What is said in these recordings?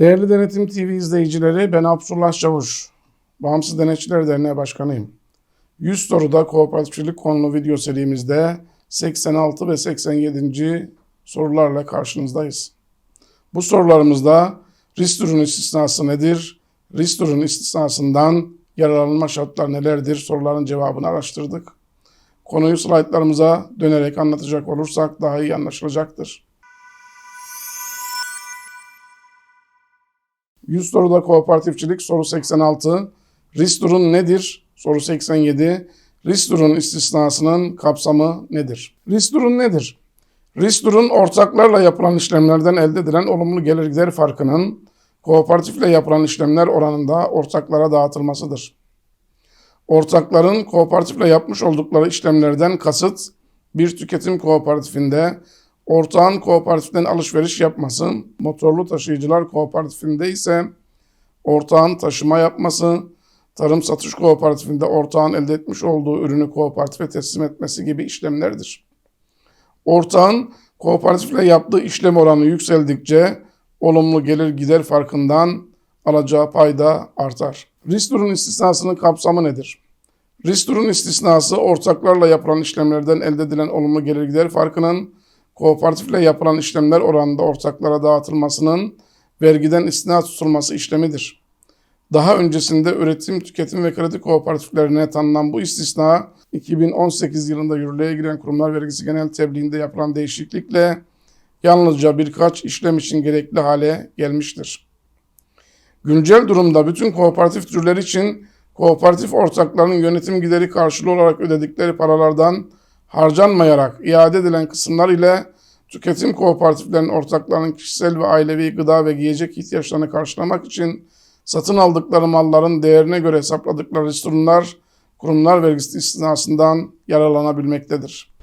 Değerli Denetim TV izleyicileri, ben Abdullah Çavuş. Bağımsız Denetçiler Derneği Başkanıyım. 100 soruda kooperatifçilik konulu video serimizde 86 ve 87. sorularla karşınızdayız. Bu sorularımızda Ristur'un istisnası nedir? Ristur'un istisnasından yararlanma şartlar nelerdir? Soruların cevabını araştırdık. Konuyu slaytlarımıza dönerek anlatacak olursak daha iyi anlaşılacaktır. 100 soruda kooperatifçilik soru 86. Ristur'un nedir? Soru 87. Ristur'un istisnasının kapsamı nedir? Ristur'un nedir? Ristur'un ortaklarla yapılan işlemlerden elde edilen olumlu gelir gider farkının kooperatifle yapılan işlemler oranında ortaklara dağıtılmasıdır. Ortakların kooperatifle yapmış oldukları işlemlerden kasıt bir tüketim kooperatifinde ortağın kooperatiften alışveriş yapması, motorlu taşıyıcılar kooperatifinde ise ortağın taşıma yapması, tarım satış kooperatifinde ortağın elde etmiş olduğu ürünü kooperatife teslim etmesi gibi işlemlerdir. Ortağın kooperatifle yaptığı işlem oranı yükseldikçe olumlu gelir gider farkından alacağı payda artar. Ristur'un istisnasının kapsamı nedir? Ristur'un istisnası ortaklarla yapılan işlemlerden elde edilen olumlu gelir gider farkının kooperatifle yapılan işlemler oranında ortaklara dağıtılmasının vergiden istina tutulması işlemidir. Daha öncesinde üretim, tüketim ve kredi kooperatiflerine tanınan bu istisna 2018 yılında yürürlüğe giren kurumlar vergisi genel tebliğinde yapılan değişiklikle yalnızca birkaç işlem için gerekli hale gelmiştir. Güncel durumda bütün kooperatif türleri için kooperatif ortaklarının yönetim gideri karşılığı olarak ödedikleri paralardan harcanmayarak iade edilen kısımlar ile tüketim kooperatiflerinin ortaklarının kişisel ve ailevi gıda ve giyecek ihtiyaçlarını karşılamak için satın aldıkları malların değerine göre hesapladıkları risturunlar kurumlar vergisi istisnasından yararlanabilmektedir.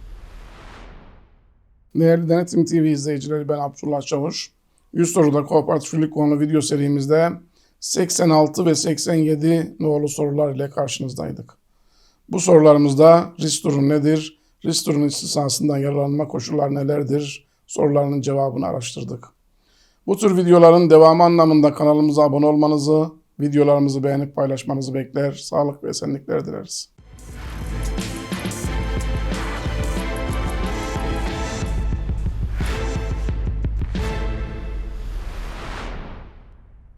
Değerli Denetim TV izleyicileri ben Abdullah Çavuş. 100 soruda kooperatiflik konulu video serimizde 86 ve 87 nolu sorular ile karşınızdaydık. Bu sorularımızda risturun nedir? Risturun istisnasından yararlanma koşulları nelerdir? Sorularının cevabını araştırdık. Bu tür videoların devamı anlamında kanalımıza abone olmanızı, videolarımızı beğenip paylaşmanızı bekler, sağlık ve esenlikler dileriz.